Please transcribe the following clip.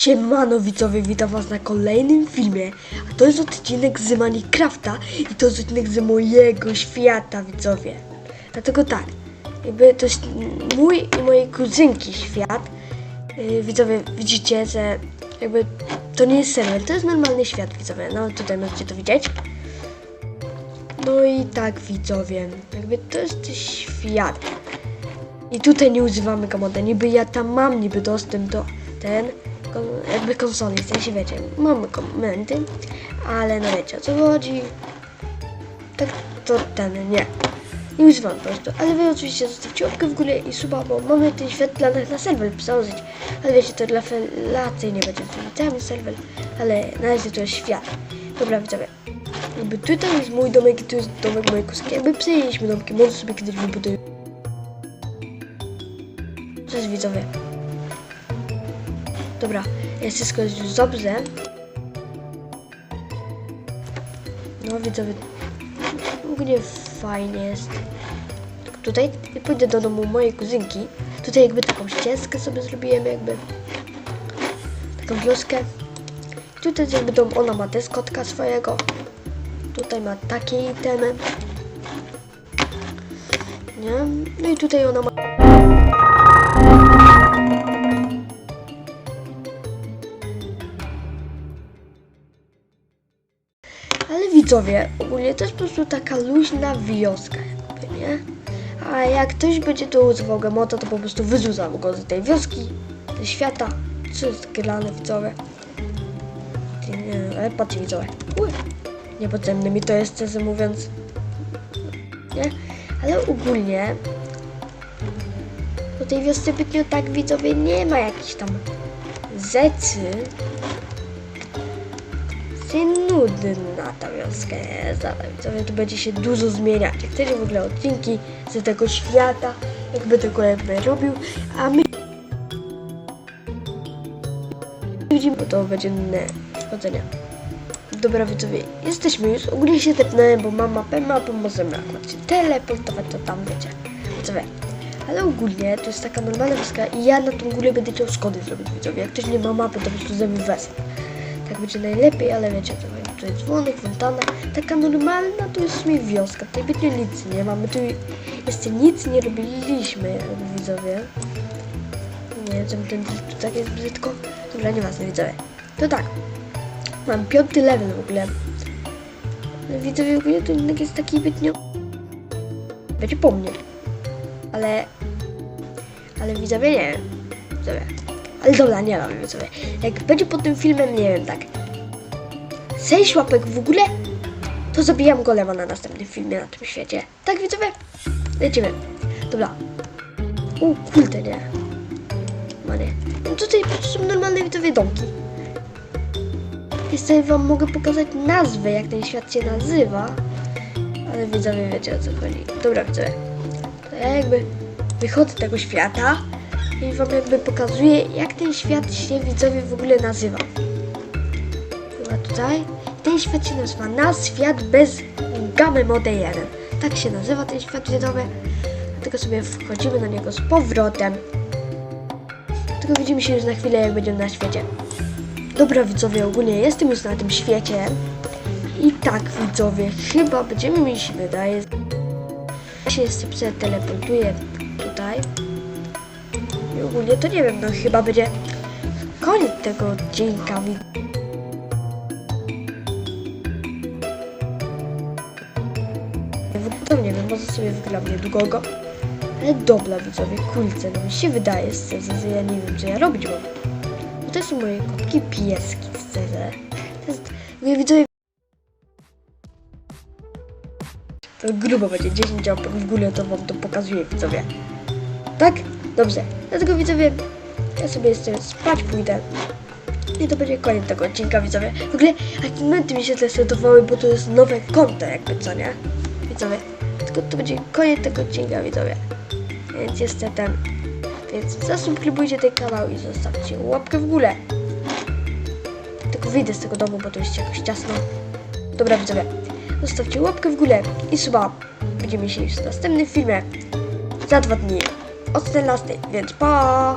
Siemano widzowie, witam was na kolejnym filmie, a to jest odcinek z Minecrafta i to jest odcinek z mojego świata widzowie. Dlatego tak, jakby to jest mój i mojej kuzynki świat. Yy, widzowie, widzicie, że jakby to nie jest serwer, to jest normalny świat widzowie, no tutaj możecie to widzieć. No i tak widzowie, jakby to jest świat. I tutaj nie używamy komoda, niby ja tam mam niby dostęp do ten, jakby konsoli, w sensie wiecie, mamy komendy, ale no wiecie o co chodzi. Tak to ten, nie. Nie używam po prostu, ale wy oczywiście zostawcie łapkę w górę i suba, bo mamy ten świat dla nas na serwer założyć. Ale wiecie, to dla felacji nie będzie cały serwer, ale na razie to jest świat. Dobra widzowie, jakby tutaj jest mój domek i tu jest domek mojej kuski. Jakby przejęliśmy domki, może sobie kiedyś wybuduję. Cześć widzowie. Dobra, jest wszystko już dobrze. No widzowie, ogólnie fajnie jest. Tak Tutaj pójdę do domu mojej kuzynki. Tutaj jakby taką ścieżkę sobie zrobiłem, jakby taką wioskę. Tutaj jakby dom, ona ma też kotka swojego. Tutaj ma takie itemy. Nie? No i tutaj ona ma widzowie, ogólnie to jest po prostu taka luźna wioska, jakby, nie? A jak ktoś będzie tu używał gamota, to po prostu wyrzucam go z tej wioski, ze świata. Co jest grane, widzowie? Nie, ale patrzcie, widzowie. Uj, niepotrzebne mi to jest, szczerze mówiąc. Nie? Ale ogólnie do tej wiosce zbytnio tak, widzowie, nie ma jakichś tam rzeczy, jest nudna ta wioska jest, ale widzowie, tu będzie się dużo zmieniać. Jak chcecie w ogóle odcinki z tego świata, jakby tego jakby robił, a my widzimy, bo to będzie inne chodzenia. Dobra widzowie, jesteśmy już, ogólnie się tepnąłem, bo mam mapę, mapą możemy akurat się teleportować, to tam wiecie, widzowie. Ale ogólnie to jest taka normalna wioska i ja na tą górę będę chciał schody zrobić widzowie. Jak ktoś nie ma mapy, to po prostu zrobię wesel tak będzie najlepiej, ale wiecie, to, to jest dzwonek, fontana, taka normalna to jest w sumie wioska, tutaj będzie nic nie mamy, tu jeszcze nic nie robiliśmy, widzowie. Nie wiem, ten tu tak jest brzydko, dobra, nieważne widzowie. To tak, mam piąty level w ogóle. Widzowie, ogólnie to jednak jest taki zbytnio... Będzie po mnie. Ale... Ale widzowie, nie. Widzowie. Ale dobra, nie mam sobie. Jak będzie pod tym filmem, nie wiem, tak. 6 łapek w ogóle, to zabijam golema na następnym filmie na tym świecie. Tak, widzowie? Lecimy. Dobra. O, kurde, nie. Manie. No tutaj są normalne widzowie domki. Jeszcze wam mogę pokazać nazwę, jak ten świat się nazywa. Ale widzowie wiecie o co chodzi. Dobra, widzowie. To ja jakby wychodzę z tego świata i wam jakby pokazuję, jak ten świat się widzowie w ogóle nazywa. Chyba tutaj. Ten świat się nazywa Na Świat bez Gamy Mode 1. Tak się nazywa ten świat widzowy. Dlatego sobie wchodzimy na niego z powrotem. Tylko widzimy się już na chwilę, jak będziemy na świecie. Dobra widzowie, ogólnie jestem już na tym świecie. I tak widzowie, chyba będziemy mi się wydaje. Ja się jeszcze przeteleportuję tutaj. I ogólnie to nie wiem, no chyba będzie koniec tego odcinka. To nie wiem, może sobie wygram niedługo go. Ale dobra widzowie, kulce, no mi się wydaje że ja nie wiem, co ja robić mam. Bo to są moje kotki pieski, szczerze. To jest, widzowie, to grubo będzie 10 łapek w górę, to wam to pokazuję, widzowie. Tak? Dobrze. Dlatego widzowie, ja sobie jeszcze spać pójdę. I to będzie koniec tego odcinka, widzowie. W ogóle argumenty mi się zresetowały, bo to jest nowe konto, jakby co, nie? Widzowie. Tylko to będzie koniec tego odcinka, widzowie. Więc jeszcze ten. Więc zasubskrybujcie ten kanał i zostawcie łapkę w górę. Tylko wyjdę z tego domu, bo to jest jakoś ciasno. Dobra, widzowie. Zostawcie łapkę w górę i suba. Będziemy się w następnym filmie za dwa dni o 14, więc pa!